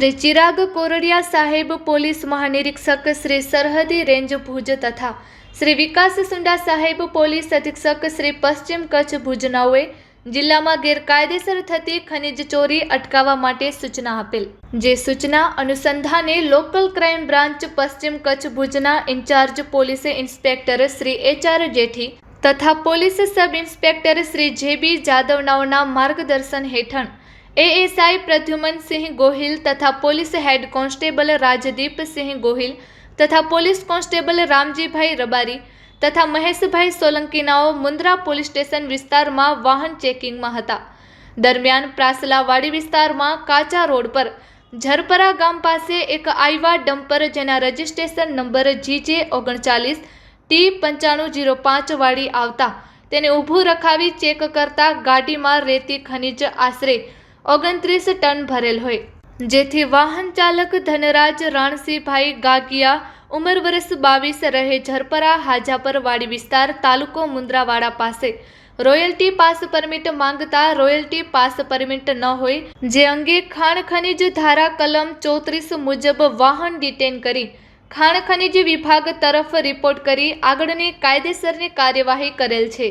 શ્રી ચિરાગ કોરડિયા સાહેબ, પોલીસ મહાનિરીક્ષક શ્રી સરહદી રેન્જ ભુજ તથા શ્રી વિકાસ સુંડા સાહેબ, પોલીસ અધિક્ષક શ્રી પશ્ચિમ કચ્છ ભુજનાઓએ જિલ્લામાં ગેરકાયદેસર થતી ખનિજ ચોરી અટકાવવા માટે સૂચના આપેલ. જે સૂચના અનુસંધાને લોકલ ક્રાઇમ બ્રાન્ચ પશ્ચિમ કચ્છ ભુજના incharge police inspector Shri H R Jethi તથા પોલીસ સબ ઇન્સ્પેક્ટર શ્રી જે બી જાદવનાઓના માર્ગદર્શન હેઠળ એએસઆઈ પ્રદ્યુમનસિંહ ગોહિલ તથા police head constable Rajdeepsinh Gohil તથા પોલીસ કોન્સ્ટેબલ રામજીભાઈ રબારી તથા મહેશભાઈ સોલંકીનાઓ મુન્દ્રા પોલીસ સ્ટેશન વિસ્તારમાં વાહન ચેકિંગમાં હતા. દરમિયાન પ્રાસલાવાડી વિસ્તારમાં કાચા રોડ પર ઝરપરા ગામ પાસે એક આઈવા ડમ્પર જેના રજિસ્ટ્રેશન નંબર જીજે ઓગણચાલીસ ટી પંચાણું જીરો પાંચ વાળી આવતા તેને ઊભું રખાવી ચેક કરતા ગાડીમાં રેતી ખનિજ આશરે ઓગણત્રીસ ટન ભરેલ હોય. જેથી વાહન ચાલક ધનરાજ રાણસીભાઈ ગાગિયા ઉંમર વર્ષ બાવીસ રહે ઝરપરા, હાજાપર વાડી વિસ્તાર, તાલુકો મુન્દ્રાવાડા પાસે. રોયલ્ટી પાસ પરમિટ માંગતા રોયલ્ટી પાસ પરમિટ ન હોય, જે અંગે ખાણ ખનિજ ધારા કલમ ચોત્રીસ મુજબ વાહન ડિટેન કરી, ખાણ ખનિજ વિભાગ તરફ રિપોર્ટ કરી આગળની કાયદેસરની કાર્યવાહી કરેલ છે.